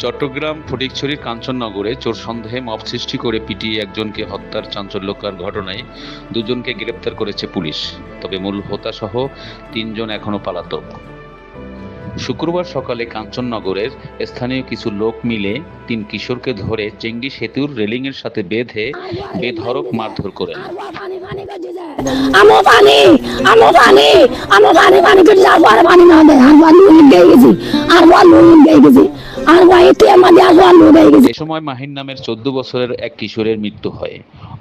চট্টগ্রাম ফটিকছড়ির কাঞ্চননগরে চোর সন্দেহে মব সৃষ্টি করে পিটিয়ে একজনকে হত্যার চাঞ্চল্যকর ঘটনায় দুজনকে গ্রেপ্তার করেছে পুলিশ তবে মূল হোতাসহ তিনজন এখনও পলাতক শুক্রবার সকালে কাঞ্চননগরের স্থানীয় কিছু লোক মিলে তিন কিশোরকে ধরে চেঙ্গি সেতুর রেলিংয়ের সাথে বেঁধে বেধড়ক মারধর করেন আমো পানি আমো পানি আমো পানি পানি করে যাব আর পানি না দেয় আর লুন গেছি, আর লুন গেছি, আর আর গিয়ে গেছি। এ সময় মাহিন নামের চোদ্দ বছরের এক কিশোরের মৃত্যু হয়।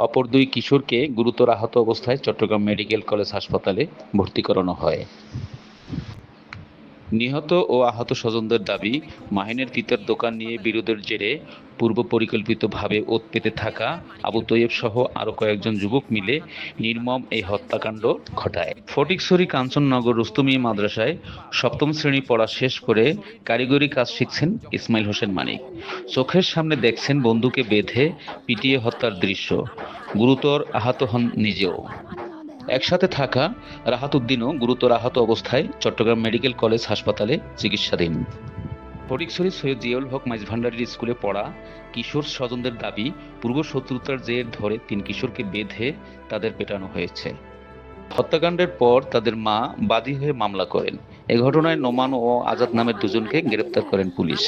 অপর দুই কিশোরকে গুরুতর আহত অবস্থায় চট্টগ্রাম মেডিকেল কলেজ হাসপাতালে ভর্তি করানো হয়। নিহত ও আহত স্বজনদের দাবি, মাহিনের পিতার দোকান নিয়ে বিরোধের জেরে পূর্ব পরিকল্পিতভাবে ওত পেতে থাকা আবু তৈয়ব সহ আরও কয়েকজন যুবক মিলে নির্মম এই হত্যাকাণ্ড ঘটায়। ফটিকছড়ি কাঞ্চননগর রুস্তমিয়া মাদ্রাসায় সপ্তম শ্রেণি পড়া শেষ করে কারিগরি কাজ শিখছেন ইসমাইল হোসেন মানিক। চোখের সামনে দেখছেন বন্ধুকে বেঁধে পিটিয়ে হত্যার দৃশ্য। গুরুতর আহত হন নিজেও। একসাথে থাকা রাহাত উদ্দিনও গুরুতর আহত অবস্থায় চট্টগ্রাম মেডিকেল কলেজ হাসপাতালে চিকিৎসাধীন। ফটিকছড়ি সৈয়দ জিয়াউল হক মাইজ ভান্ডারির স্কুলে পড়া কিশোর স্বজনদের দাবি, পূর্ব শত্রুতার জের ধরে তিন কিশোরকে বেঁধে তাদের পেটানো হয়েছে। হত্যাকাণ্ডের পর তাদের মা বাদী হয়ে মামলা করেন। এ ঘটনায় নোমান ও আজাদ নামের দুজনকে গ্রেপ্তার করেন পুলিশ।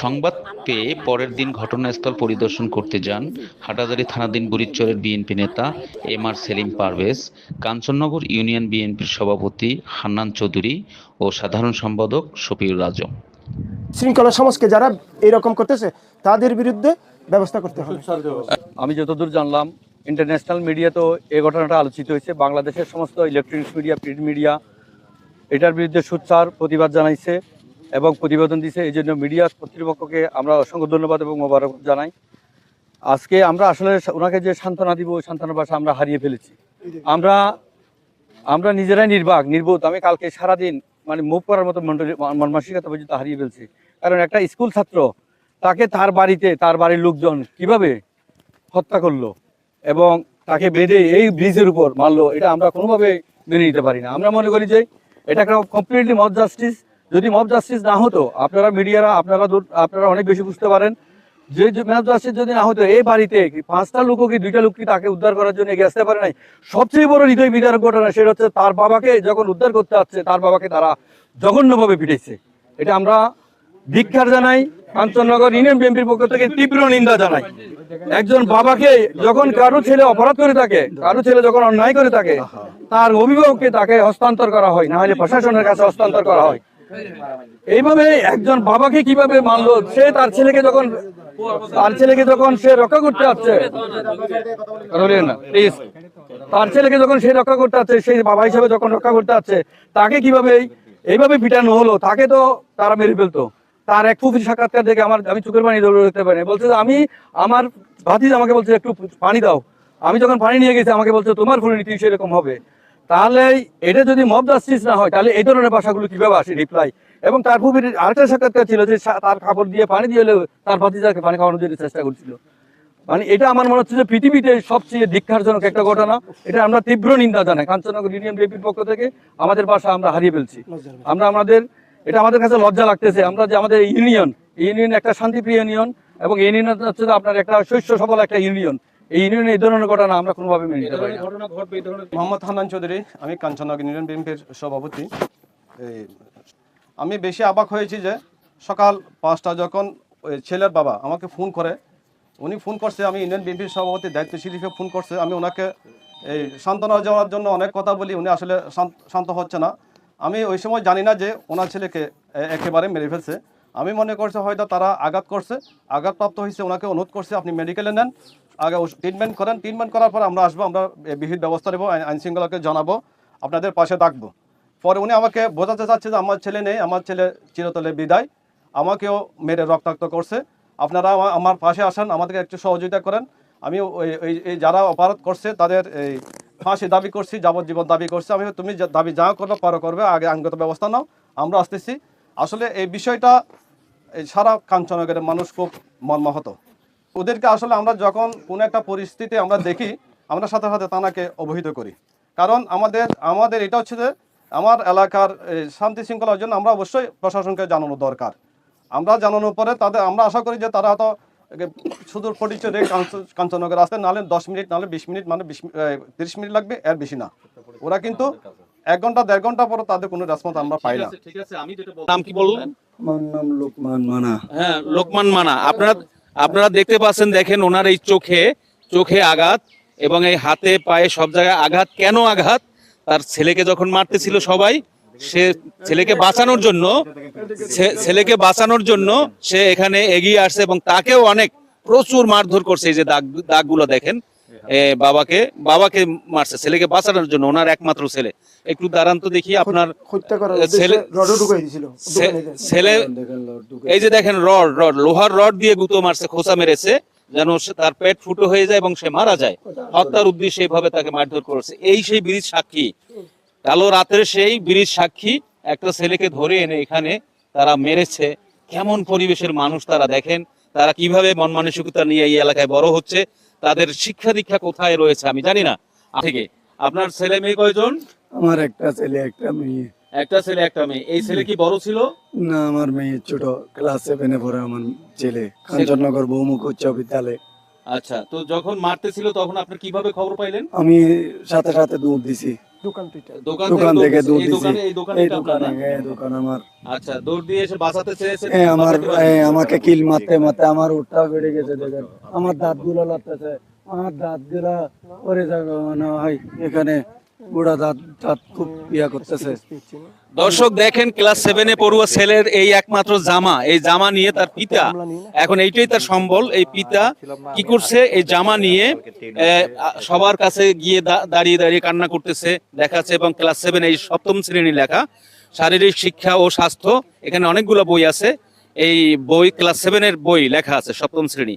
সংবাদ পেয়ে পরের দিন ঘটনাস্থল পরিদর্শন করতে যান হাটাজারি থানাধীন বুড়িচরের বিএনপি নেতা M R Selim Parvez Kanchannagar union বিএনপির সভাপতি হান্নান চৌধুরী ও সাধারণ সম্পাদক শফিউর আজম। শৃঙ্খলা সমাজকে যারা এরকম করতেছে তাদের বিরুদ্ধে ব্যবস্থা করতে হবে। আমি যতদূর জানলাম ইন্টারন্যাশনাল মিডিয়াতেও এই ঘটনাটা আলোচিত হয়েছে। বাংলাদেশের সমস্ত ইলেকট্রনিক্স মিডিয়া প্রিন্ট মিডিয়া এটার বিরুদ্ধে সুচ্চার প্রতিবাদ জানাইছে। এবং প্রতিবেদন দিছে, এই জন্য মিডিয়া কর্তৃপক্ষকে আমরা অসংখ্য ধন্যবাদ এবং মোবারক জানাই। আজকে আমরা আসলে ওনাকে যে সান্ত্বনা দিব, ওই সান্ত্বনার ভাষা আমরা হারিয়ে ফেলেছি। আমরা আমরা নিজেরাই নির্বাক, নির্বোধ। আমি কালকে সারাদিন মানে মুভ করার মতো মন্ডলী মানসিকতা পর্যন্ত হারিয়ে ফেলছি। কারণ একটা স্কুল ছাত্র, তাকে তার বাড়িতে, তার বাড়ির লোকজন কীভাবে হত্যা করল এবং তাকে বেঁধে এই ব্রিজের উপর মারলো, এটা আমরা কোনোভাবে মেনে নিতে পারি না। আমরা মনে করি যে এটা একটা কমপ্লিটলি মব জাস্টিস যদি মব জাস্টিস না হতো, আপনারা মিডিয়ারা আপনারা আপনারা অনেক বেশি বুঝতে পারেন যে মব জাস্টিস যদি না হতো, এই বাড়িতে পাঁচটা লোক কি দুইটা লোক কি তাকে উদ্ধার করার জন্য এগিয়ে আসতে পারে নাই? সবচেয়ে বড় হৃদয় বিদারক ঘটনা সেটা হচ্ছে তার বাবাকে যখন উদ্ধার করতে আসছে, তার বাবাকে তারা জঘন্যভাবে পিটাইছে। এটা আমরা ধিক্ষার জানাই, কাঞ্চননগর ইউনিয়ন বিএনপির পক্ষ থেকে তীব্র নিন্দা জানাই। একজন বাবাকে যখন কারও ছেলে অপরাধ করে থাকে, কারও ছেলে যখন অন্যায় করে থাকে, তার অভিভাবককে তাকে হস্তান্তর করা হয়, না হলে প্রশাসনের কাছে হস্তান্তর করা হয়। এইভাবে একজন বাবাকে কীভাবে মানলো? সে তার ছেলেকে যখন তার ছেলেকে যখন সে রক্ষা করতে আসছে। তার ছেলেকে যখন সে রক্ষা করতে আসছে সেই বাবা হিসাবে যখন রক্ষা করতে আসছে তাকে কীভাবে এইভাবে পিটানো হলো? তাকে তো তারা মেরে ফেলতো। তার এক ফুফি সাক্ষাৎকার দেখে আমার আমি চোখের পানি দেখতে পারি বলছে, আমি আমার ভাতিজ আমাকে বলছে, একটু পানি দাও। আমি যখন পানি নিয়ে গেছি, আমাকে বলছে, তোমার ফোনে নীতি সেরকম হবে। তাহলে এটা যদি মব জাস্টিস না হয়, তাহলে এই ধরনের ভাষাগুলো কীভাবে আসে রিপ্লাই এবং তার ফুফির আরেকটা সাক্ষাৎকার ছিল যে তার কাপড় দিয়ে পানি দিয়ে তার ভাতিজাকে পানি খাওয়ানোর জন্য চেষ্টা করছিল। মানে এটা আমার মনে হচ্ছে যে পৃথিবীতে সবচেয়ে ধিক্ষারজনক একটা ঘটনা। এটা আমরা তীব্র নিন্দা জানাই। কাঞ্চননগর ইউনিয়ন বিএনপির পক্ষ থেকে আমাদের ভাষা আমরা হারিয়ে ফেলছি। আমরা আমাদের, এটা আমাদের কাছে লজ্জা লাগতেছে। আমরা যে আমাদের ইউনিয়ন ইউনিয়ন একটা শান্তিপ্রিয় ইউনিয়ন এবং ইউনিয়ন হচ্ছে আপনার একটা শস্য সফল একটা ইউনিয়ন। এই ইউনিয়নে এই ধরনের ঘটনা আমরা কোনোভাবে মেনে নিতে পারি মোহাম্মদ হান্নান চৌধুরী আমি কাঞ্চননগর ইউনিয়ন বিএনপির সভাপতি। এই, আমি বেশি অবাক হয়েছি যে সকাল পাঁচটা যখন ওই ছেলের বাবা আমাকে ফোন করে উনি ফোন করছে আমি ইউনিয়ন বিএনপির সভাপতি দায়িত্বশীল হিসেবে ফোন করছে আমি ওনাকে এই সান্ত্বনা যাওয়ার জন্য অনেক কথা বলি উনি আসলে শান্ত- শান্ত হচ্ছে না। আমি ওই সময় জানি না যে ওনার ছেলেকে একেবারে মেরে ফেলছে। আমি মনে করছে হয়তো তারা আঘাত করছে আঘাতপ্রাপ্ত হয়েছে ওনাকে অনুরোধ করছে আপনি মেডিকেলে নেন আগে ট্রিটমেন্ট করেন ট্রিটমেন্ট করার পর আমরা আসব, আমরা বিহিত ব্যবস্থা নেব, আইন আইন শৃঙ্খলাকে জানাব, আপনাদের পাশে থাকব। পরে উনি আমাকে বোঝাতে চাচ্ছে যে আমার ছেলে নেই, আমার ছেলে চিরতলে বিদায়, আমাকেও মেরে রক্তাক্ত করছে। আপনারা আমার পাশে আসেন, আমাদেরকে একটু সহযোগিতা করেন। আমি এই যারা অপরাধ করছে, তাদের এই ফাঁসি দাবি করছি, যাবজ্জীবন দাবি করছি। আমি তুমি দাবি যা করবে পারো করবে, আগে আইনগত ব্যবস্থা নাও, আমরা আসতেছি। আসলে এই বিষয়টা সারা কাঞ্চনগরের মানুষ খুব মর্মাহত। ওদেরকে আসলে আমরা যখন কোনো একটা পরিস্থিতি আমরা দেখি আমরা সাথে সাথে তানাকে অবহিত করি। কারণ আমাদের আমাদের এটা হচ্ছে যে আমার এলাকার শান্তি শৃঙ্খলার জন্য আমরা অবশ্যই প্রশাসনকে জানানো দরকার। আমরা জানানোর পরে তাদের আমরা আশা করি যে তারা হয়তো সুদূর ফটিকচুরে কাঞ্চনগর আসতে নাহলে দশ মিনিট নাহলে বিশ মিনিট মানে বিশ তিরিশ মিনিট লাগবে এর বেশি না। ওরা কিন্তু এক ঘণ্টা দেড় ঘণ্টা পরে তাদের কোনো রেসপন্স আমরা পাই না। ঠিক আছে আমি যেটা নাম কি বললেন আমার নাম লোকমান মানা। হ্যাঁ লোকমান মানা। আপনারা আপনারা দেখতে পাচ্ছেন, দেখেন ওনার এই চোখে চোখে আঘাত এবং এই হাতে, পায়ে সব জায়গায় আঘাত। কেন আঘাত? তার ছেলেকে যখন মারতেছিল সবাই, সে ছেলেকে বাঁচানোর জন্য ছেলেকে বাঁচানোর জন্য সে এখানে এগিয়ে আসছে এবং তাকেও অনেক প্রচুর মারধর করছে এই যে দাগ, দাগগুলো দেখেন। বাবাকে বাবাকে মারছে ছেলেকে বাঁচানোর জন্য ওনার একমাত্র ছেলে। একটু দাঁড়ান তো দেখি আপনার ছেলে- এই যে দেখেন রড রড লোহার রড দিয়ে গুঁতো মারছে খোসা মেরেছে যেন তার পেট ফুটো হয়ে যায় এবং সে মারা যায়। হত্যার উদ্দেশ্যে এইভাবে তাকে মারধর করেছে। এই সেই ব্রিজ সাক্ষী। কালো রাতের সেই ব্রিজ সাক্ষী একটা ছেলেকে ধরে এনে এখানে তারা মেরেছে। কেমন পরিবেশের মানুষ তারা দেখেন তারা কীভাবে মন মানসিকতা নিয়ে এই এলাকায় বড় হচ্ছে। তাদের শিক্ষা দীক্ষা কোথায় রয়েছে আমি জানি না। থেকে আপনার ছেলে মেয়ে কয়জন? আমার একটা ছেলে একটা মেয়ে। একটা ছেলে একটা মেয়ে। এই ছেলে কি বড় ছিল? না আমার মেয়ে ছোট। ক্লাস সেভেনে পড়ে আমার ছেলে। কাঞ্চননগর বহুমুখ উচ্চ বিদ্যালয়ে। আচ্ছা তো যখন মারতেছিল তখন আপনি কীভাবে খবর পাইলেন? আমি সাথে সাথে দুধ দিছি। দোকান থেকে। দোকান দোকান থেকে দৌড় দুধ দিছি এই দোকানে এই এটা আপনার? দোকানে না? দোকান আমার আচ্ছা দৌড় দিয়ে এসে বাঁচাতে চেয়েছেন এ আমার আমাকে কিল মারতে মারতে আমার উঠটা বেড়ে গেছে দেখেন। আমার দাঁতগুলো লাগতেছে। আমার দাঁতগুলা পরে যাবে মনে হয় এখানে। বুড়া দাঁত দাঁত খুব ইয়া করতেছে। দর্শক দেখেন ক্লাস সেভেনে পড়ুয়া ছেলের এই একমাত্র জামা, এই জামা নিয়ে তার পিতা, এখন এইটাই তার সম্বল, এই পিতা কি করছে? এই জামা নিয়ে সবার কাছে গিয়ে দাঁড়িয়ে দাঁড়িয়ে কান্না করতেছে, দেখাচ্ছে এবং ক্লাস সেভেন এই সপ্তম শ্রেণি লেখা, শারীরিক শিক্ষা ও স্বাস্থ্য, এখানে অনেকগুলো বই আছে, এই বই ক্লাস সেভেনের বই লেখা আছে সপ্তম শ্রেণি।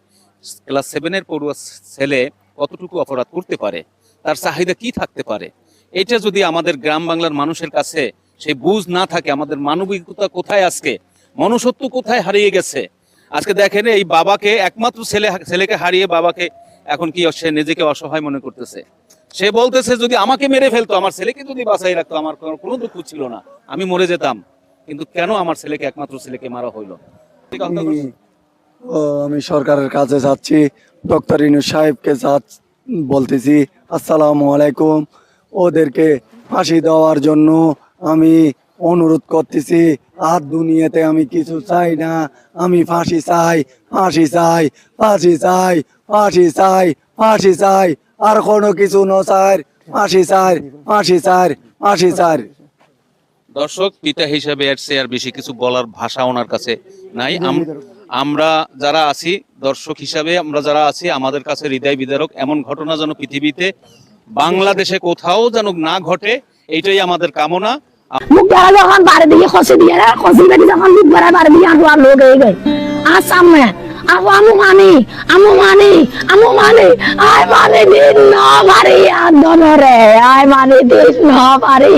ক্লাস সেভেনের পড়ুয়া ছেলে কতটুকু অপরাধ করতে পারে? তার চাহিদা কি থাকতে পারে? এটা যদি আমাদের গ্রাম বাংলার মানুষের কাছে সেই বুঝ না থাকে, আমাদের মানবিকতা কোথায় আজকে? মনুষ্যত্ব কোথায় হারিয়ে গেছে? আজকে দেখেন, এই বাবাকে, একমাত্র ছেলে, ছেলেকে হারিয়ে বাবাকে এখন কি সে নিজেকে অসহায় মনে করতেছে? সে বলতেছে, যদি আমাকে মেরে ফেলতো, আমার ছেলেকে যদি বাঁচাই রাখতো, আমার কোনো দুঃখ ছিল না, আমি মরে যেতাম। কিন্তু কেন আমার ছেলেকে, একমাত্র ছেলেকে মারা হইল? আমি সরকারের কাছে যাচ্ছি। ডক্টর ইনু সাহেবকে যা- বলতেছি, আসসালামু আলাইকুম। ওদেরকে ফাঁসি দেওয়ার জন্য আমি অনুরোধ করতেছি, আর দুনিয়াতে আমি কিছু চাই না। আমি ফাঁসি চাই ফাঁসি চাই ফাঁসি চাই ফাঁসি চাই ফাঁসি চাই। আর কোনো কিছু ন চাই ফাঁসি চাই ফাঁসি চাই ফাঁসি চাই দর্শক, পিতা হিসাবে এর আর বেশি কিছু বলার ভাষা ওনার কাছে নাই। আমরা যারা আছি, দর্শক হিসাবে আমরা যারা আছি, আমাদের কাছে হৃদয় বিদারক। এমন ঘটনা যেন পৃথিবীতে, বাংলাদেশে কোথাও যেন না ঘটে, এইটাই আমাদের কামনা। মুখ বেড়া যখন বাড়ি দিয়ে খসে দিয়ে যখন দিয়ে আর লোক হয়ে গেছে আর সামনে আবু আমু মানি আমু মানি আমু মানি আয় মানি দিন ন বাড়ি আর দনরে আয় মানি দিন ন মানি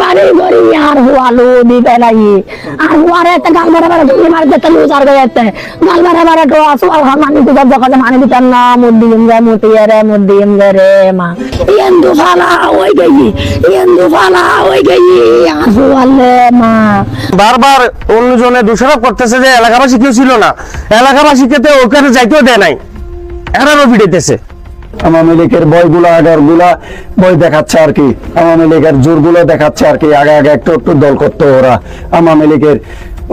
মানি গরি আর হুয়ালু দিতে লাগি আর হুয়ারে গাল বেড়া বেড়া গুলি মারি দিতে লুজ আর গেছে গাল বেড়া তো আসু আর মানি দিতে যখন মানি দিতে না মুদিম রে মুটিয়ে রে মুদিম রে মা। ফালা ফালা আসু মা। বারবার অন্যজনে দোষারোপ করতেছে যে এলাকাবাসী কেউ ছিল না। এলাকাবাসীকে তো ওখানে যাইতেও দেয় নাই। এরারও ভিড়াইতেছে আওয়ামী লীগের বইগুলা আগরগুলা বই দেখাচ্ছে আর কি। আওয়ামী লীগের জোরগুলো দেখাচ্ছে আর কি। আগে আগে একটু একটু দল করতো ওরা। আওয়ামী লীগের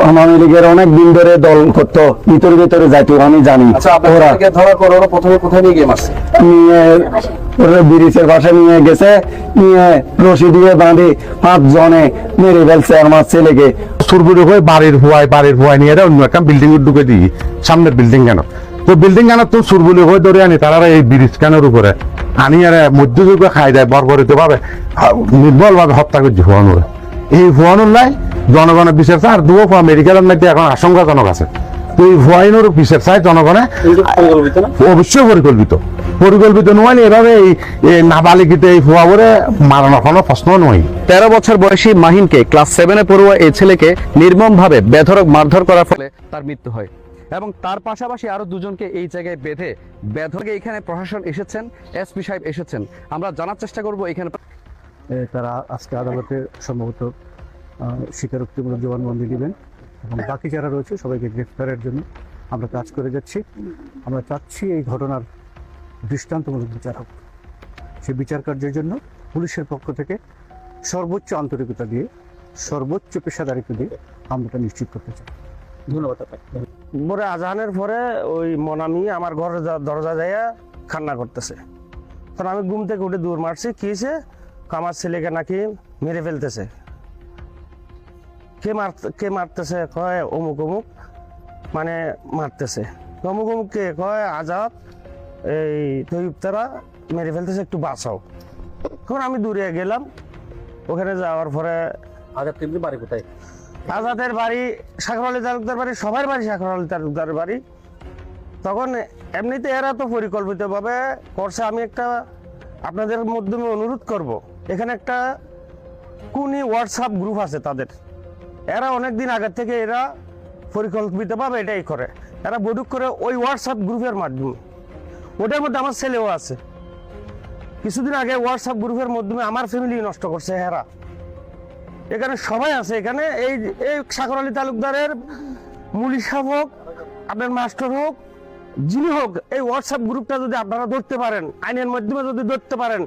আওয়ামী লীগের অনেক দিন ধরে দল করতো ভিতরে ভিতরে যাইতো আমি জানি। ওরা ধরার পর ওরা প্রথমে কোথায় নিয়ে গিয়ে মারছে নিয়ে ওরা ব্রিজের পাশে নিয়ে গেছে নিয়ে রশি দিয়ে বাঁধে পাঁচ জনে মেরে ফেলছে আমার ছেলেকে। সুরবুরি হয়ে বাড়ির হুয়ায় বাড়ির হুয়ায় নিয়ে অন্য একটা বিল্ডিং ঢুকে দিই সামনের বিল্ডিং কেন? তো বিল্ডিং কেন তো সুরবুলি হয়ে ধরে আনি তারা এই ব্রিজ কেনের উপরে? আনি আর মধ্যযুগে খাই দেয় বর্বরিত ভাবে নির্বল ভাবে হত্যা করছে হুয়ানুরে। এই হুয়ানুর নাই জনগণের বিচার চায় আর দুও হুয়া মেডিকেলের মধ্যে এখন আশঙ্কাজনক আছে। তো এই হুয়াইনুর বিচার চায় জনগণে অবশ্যই পরিকল্পিত পরিকল্পিত নয় এভাবে এই নাবালিকিতে এই হুয়া করে মারানোর কোনো প্রশ্ন নয় তেরো বছর বয়সী মাহিনকে ক্লাস সেভেনে পড়ুয়া এই ছেলেকে নির্মমভাবে বেধড়ক মারধর করার ফলে তার মৃত্যু হয়। এবং তার পাশাপাশি আরও দুজনকে এই জায়গায় বেঁধে। বেধরকে এখানে প্রশাসন এসেছেন এসপি সাহেব এসেছেন। আমরা জানার চেষ্টা করব এখানে তারা আজকে আদালতে সম্ভবত স্বীকারোক্তিমূলক জবানবন্দি দিবেন। এবং বাকি যারা রয়েছে, সবাইকে গ্রেফতারের জন্য আমরা কাজ করে যাচ্ছি। আমরা চাচ্ছি এই ঘটনার দৃষ্টান্তমূলক বিচার হোক। সেই বিচার কার্যের জন্য পুলিশের পক্ষ থেকে সর্বোচ্চ আন্তরিকতা দিয়ে, সর্বোচ্চ পেশাদারিত্ব দিয়ে আমরা তা নিশ্চিত করতে চাই। ধন্যবাদ পরে আজানের পরে ওই মনামি আমার ঘরে দরজা যাইয়া কান্না করতেছে। তখন আমি ঘুম থেকে উঠে দূর মারছি, কি আমার ছেলেকে নাকি মেরে ফেলতেছে। কে মার কে মারতেছে কয়? অমুক অমুক। মানে মারতেছে। অমুক অমুক কে কয়? আজাদ। এই তৈব তারা মেরে ফেলতেছে একটু বাঁচাও। তখন আমি দূরে গেলাম। ওখানে যাওয়ার পরে আজাদ টিমলি বাড়ি কোথায়? আজাদের বাড়ি আলী তালুকদার বাড়ি সবার বাড়ি আলী তালুকদার বাড়ি। তখন এমনিতে এরা তো পরিকল্পিতভাবে করছে। আমি একটা আপনাদের মাধ্যমে অনুরোধ করব। এখানে একটা কোনি হোয়াটসঅ্যাপ গ্রুপ আছে তাদের। এরা অনেক দিন আগের থেকে এরা পরিকল্পিত পরিকল্পিতভাবে এটাই করে। এরা বৈঠক করে ওই হোয়াটসঅ্যাপ গ্রুপের মাধ্যমে। ওটার মধ্যে আমার ছেলেও আছে। কিছুদিন আগে হোয়াটসঅ্যাপ গ্রুপের মাধ্যমে আমার ফ্যামিলি নষ্ট করছে এরা। এখানে সবাই আছে। এখানে এই এই সাগর আলী তালুকদারের মুলি হোক, আপনার মাস্টার হোক, যিনি হোক, এই হোয়াটসঅ্যাপ গ্রুপটা যদি আপনারা ধরতে পারেন, আইনের মাধ্যমে যদি ধরতে পারেন,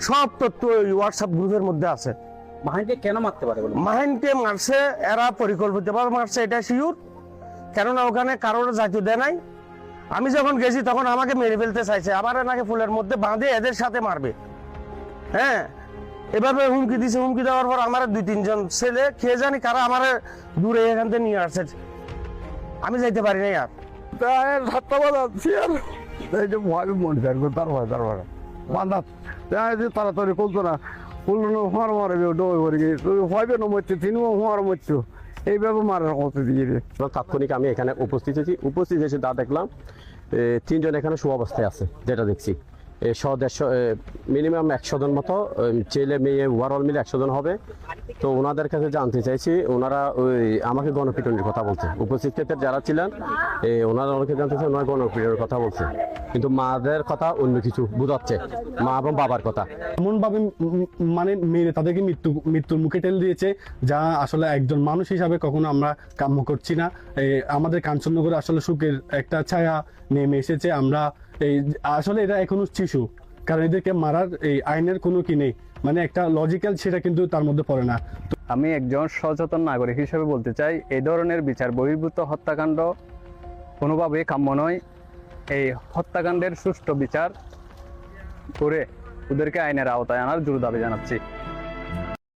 সব তথ্য ওই হোয়াটসঅ্যাপ গ্রুপের মধ্যে আছে। মাহিনকে কেন মারতে পারে বলে মাহিনকে মারছে এরা পরিকল্পিতভাবে মারছে এটা শিওর কেননা ওখানে কারোর জাতীয় দেয় নাই। আমি যখন গেছি তখন আমাকে মেরে ফেলতে চাইছে। আবার নাকি ফুলের মধ্যে বাঁধে এদের সাথে মারবে। হ্যাঁ? এভাবে হুমকি দিছে হুমকি দেওয়ার পর আমার দুই তিনজন ছেলে খেয়ে জানি কারা আমার দূরে এখান থেকে নিয়ে আসছে। আমি যাইতে পারি না আর। তাই সাতটা বাজাচ্ছি আর। এই যে মনে তার তার যে তাড়াতাড়ি করতো না করল হুঁয়ার মারবে ডোবে ভরে গিয়ে ভয়বে না মরছে তিনিও হুঁয়ার মরছো এইভাবে মারার কত দিয়ে তাৎক্ষণিক আমি এখানে উপস্থিত হয়েছি। উপস্থিত হয়েছি, তা দেখলাম তিনজন এখানে সু অবস্থায় আছে, যেটা দেখছি। শ মিনিমাম একশো জন মতো ছেলে মেয়ে ওভারঅল মিলে একশো জন হবে। তো ওনাদের কাছে জানতে চাইছি, ওনারা ওই আমাকে গণপিটনের কথা বলছে। উপস্থিত ক্ষেত্রে যারা ছিলেন ওনারা অনেকে জানতে চাই ওনারা গণপিটনের কথা বলছে। কিন্তু মাদের কথা অন্য কিছু বোঝাচ্ছে, মা এবং বাবার কথা। এমন ভাবে মানে মেরে তাদেরকে মৃত্যু, মৃত্যুর মুখে ঠেলে দিয়েছে, যা আসলে একজন মানুষ হিসাবে কখনো আমরা কাম্য করছি না। আমাদের কাঞ্চননগরে আসলে সুখের একটা ছায়া নেমে এসেছে। আমরা এই আসলে এটা এখনও শিশু। কারণ এদেরকে মারার এই আইনের কোনো কি নেই। মানে একটা লজিক্যাল সেটা কিন্তু তার মধ্যে পড়ে না। আমি একজন সচেতন নাগরিক হিসেবে বলতে চাই এই ধরনের বিচার, বহির্ভূত হত্যাকাণ্ড কোনোভাবেই কাম্য নয়। এই হত্যাকাণ্ডের সুষ্ঠু বিচার করে ওদেরকে আইনের আওতায় আনার জোর দাবি জানাচ্ছি।